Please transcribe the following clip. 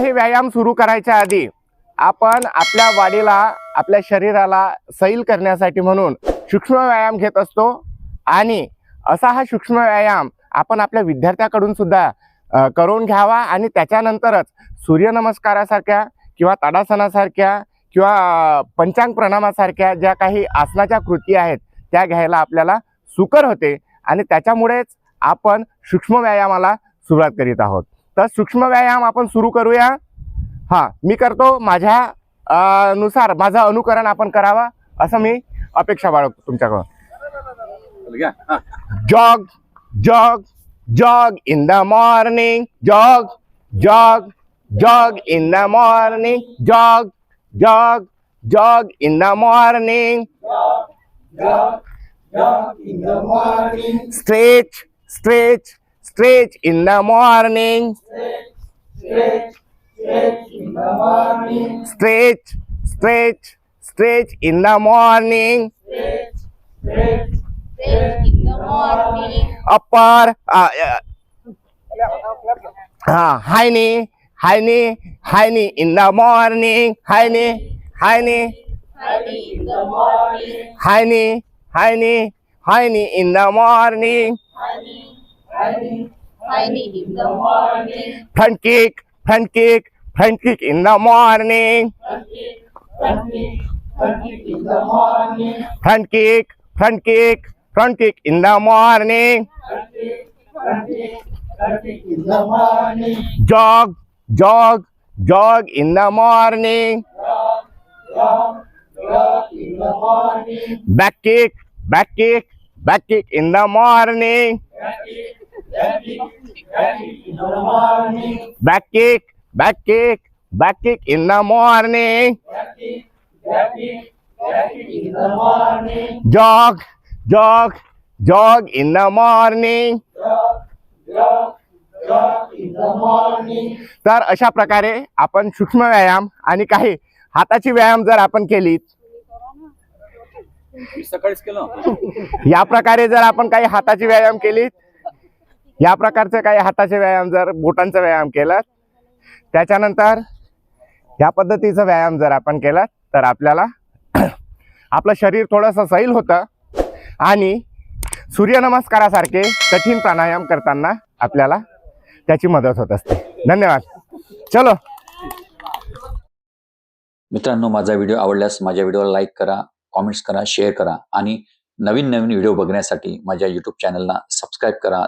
हे व्यायाम सुरू करायच्या आधी आपण आपल्या वाडीला आपल्या शरीराला सैल करण्यासाठी म्हणून सूक्ष्म व्यायाम घेत असतो. आणि असा हा सूक्ष्म व्यायाम आपण आपल्या विद्यार्थ्याकडून सुद्धा करून घ्यावा. आणि त्याच्यानंतरच सूर्यनमस्कारासारख्या किंवा ताडासनासारख्या किंवा पंचांग प्रणामासारख्या ज्या काही आसनाच्या कृती आहेत त्या घ्यायला आपल्याला सुकर होते. आणि त्याच्यामुळेच आपण सूक्ष्म व्यायामाला सुरुवात करीत आहोत. तर सूक्ष्म व्यायाम आपण सुरू करूया. हां मी करतो माझ्या नुसार माझं अनुकरण आपण करावं असं मी अपेक्षा बाळगतो तुमच्याकडून. jog, jog, jog in the morning, jog, jog, jog in the morning, jog, jog, jog in the morning, stretch, stretch, stretch in the morning, stretch, stretch, stretch in the morning, Stretch, stretch, stretch in the morning, upper, uh, uh, uh, high knee, high knee, high knee in the morning, high knee, high knee, early in the morning, high knee, high knee, high knee in the morning, the morning, front kick, front kick, front kick in the morning, front kick, front kick, front kick in the morning, jog, jog, jog in the morning, back kick, back kick, back kick in the morning, back kick, back kick, back kick in the morning, jog, jog, jog in the morning. तर अशा प्रकारे आपण सूक्ष्म व्यायाम आणि काही हाताची व्यायाम जर आपण केली मी सकाळीच केलं या प्रकारे जर आपण काही हाताची व्यायाम केली या प्रकारचे काही हाताचे व्यायाम जर बोटांचा व्यायाम केला त्याच्यानंतर या पद्धतीचा व्यायाम जर आपण केला तर आपल्याला आपलं शरीर थोडंसं सैल होतं आणि सूर्यनमस्कारासारखे कठीण प्राणायाम करताना आपल्याला त्याची मदत होत असते. धन्यवाद. चलो. मित्रांनो माझा व्हिडिओ आवडल्यास माझ्या व्हिडिओला लाईक करा कॉमेंट्स करा शेअर करा आणि नवीन नवीन व्हिडिओ बघण्यासाठी माझ्या युट्यूब चॅनलला सबस्क्राईब करा.